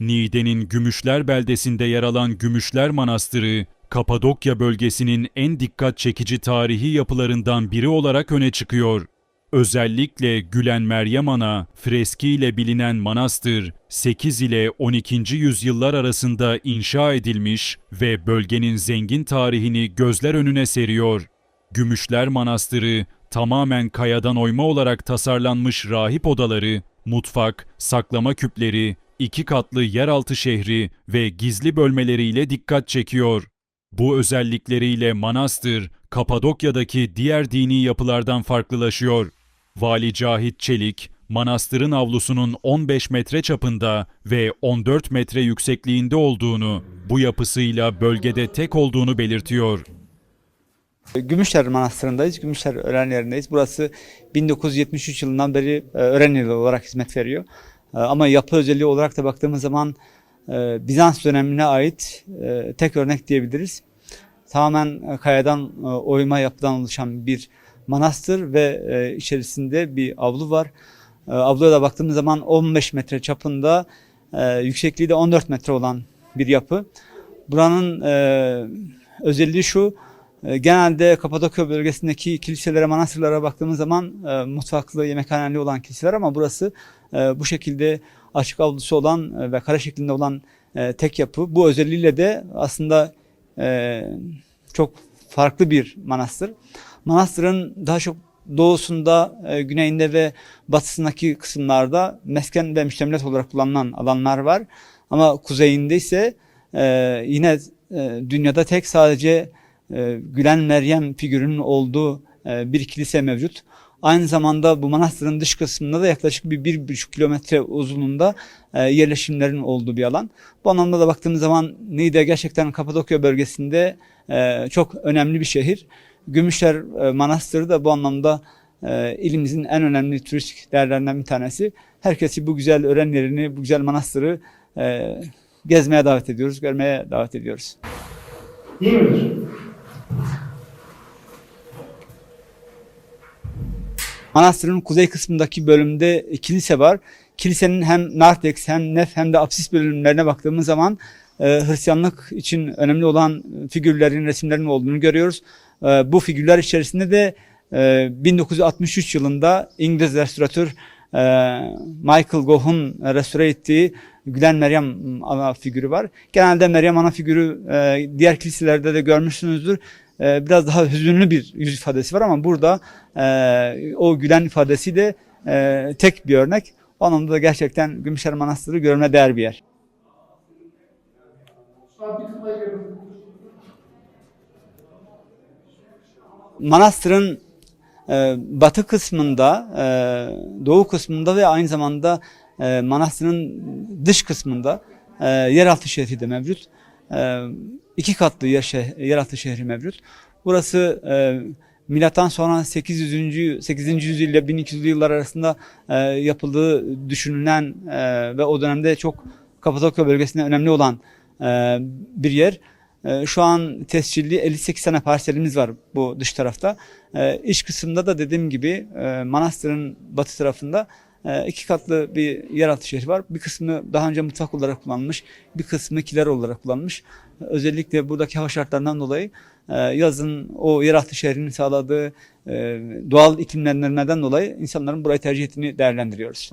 Niğde'nin Gümüşler beldesinde yer alan Gümüşler Manastırı, Kapadokya bölgesinin en dikkat çekici tarihi yapılarından biri olarak öne çıkıyor. Özellikle Gülen Meryem Ana freskiyle bilinen manastır 8 ile 12. yüzyıllar arasında inşa edilmiş ve bölgenin zengin tarihini gözler önüne seriyor. Gümüşler Manastırı tamamen kayadan oyma olarak tasarlanmış rahip odaları, mutfak, saklama küpleri, iki katlı yeraltı şehri ve gizli bölmeleriyle dikkat çekiyor. Bu özellikleriyle manastır, Kapadokya'daki diğer dini yapılardan farklılaşıyor. Vali Cahit Çelik, manastırın avlusunun 15 metre çapında ve 14 metre yüksekliğinde olduğunu, bu yapısıyla bölgede tek olduğunu belirtiyor. Gümüşler Manastırı'ndayız. Gümüşler öğren yerindeyiz. Burası 1973 yılından beri e, öğren yeri olarak hizmet veriyor. E, Ama yapı özelliği olarak da baktığımız zaman e, Bizans dönemine ait e, tek örnek diyebiliriz. Tamamen e, kayadan oyma yapıdan oluşan bir manastır ve içerisinde bir avlu var. Avluya da baktığımız zaman 15 metre çapında, yüksekliği de 14 metre olan bir yapı. Buranın özelliği şu, Genelde Kapadokya bölgesindeki kiliselere, manastırlara baktığımız zaman e, mutfaklı, yemekhaneli olan kiliseler ama burası e, bu şekilde açık avlusu olan e, ve kare şeklinde olan e, tek yapı. Bu özelliğiyle de aslında çok farklı bir manastır. Manastırın daha çok doğusunda, güneyinde ve batısındaki kısımlarda mesken ve müştemilat olarak kullanılan alanlar var. Ama kuzeyinde ise yine dünyada tek sadece e, Gülen Meryem figürünün olduğu e, bir kilise mevcut. Aynı zamanda bu manastırın dış kısmında da yaklaşık bir, bir buçuk kilometre uzunluğunda e, yerleşimlerin olduğu bir alan. Bu anlamda da baktığımız zaman Niğde gerçekten Kapadokya bölgesinde e, çok önemli bir şehir. Gümüşler Manastırı da bu anlamda ilimizin en önemli turistik değerlerinden bir tanesi. Herkesi bu güzel öğren yerini, bu güzel manastırı gezmeye davet ediyoruz, görmeye davet ediyoruz. Değil midir? Manastırın kuzey kısmındaki bölümde kilise var. Kilisenin hem nartex hem nef hem de apsis bölümlerine baktığımız zaman e, Hristiyanlık için önemli olan figürlerin, resimlerin olduğunu görüyoruz. E, bu figürler içerisinde de e, 1963 yılında İngiliz restoratör e, Michael Goh'un restore ettiği Gülen Meryem ana figürü var. Genelde Meryem ana figürü e, diğer kiliselerde de görmüşsünüzdür. E, biraz daha hüzünlü bir yüz ifadesi var ama burada e, o gülen ifadesi de e, tek bir örnek. O anlamda da gerçekten Gümüşler Manastırı görme değer bir yer. Manastırın e, batı kısmında, doğu kısmında ve aynı zamanda manastırın dış kısmında yeraltı şehri de mevcut. E, iki katlı yeraltı şehri mevcut. Burası e, milattan sonra 800. 8. yüzyıl ile 1200'lü yıllar arasında e, yapıldığı düşünülen e, ve o dönemde çok Kapadokya bölgesinde önemli olan bir yer. Şu an tescilli 58 tane parselimiz var bu dış tarafta. İç kısımda da dediğim gibi manastırın batı tarafında iki katlı bir yeraltı şehri var. Bir kısmı daha önce mutfak olarak kullanılmış, bir kısmı kiler olarak kullanılmış. Özellikle buradaki hava şartlarından dolayı e, yazın o yeraltı şehrinin sağladığı e, doğal iklimlendirmeden dolayı insanların burayı tercih ettiğini değerlendiriyoruz.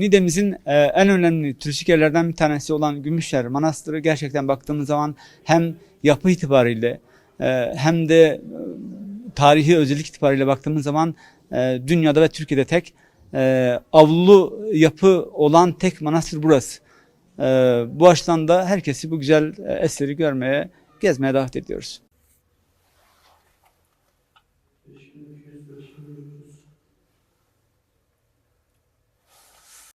Niğde'mizin e, en önemli turistik yerlerden bir tanesi olan Gümüşler Manastırı gerçekten baktığımız zaman hem yapı itibariyle hem de e, tarihi özellik itibariyle baktığımız zaman e, dünyada ve Türkiye'de tek e, avlu yapı olan tek manastır burası. Bu açıdan da herkesi bu güzel eseri görmeye, gezmeye davet ediyoruz.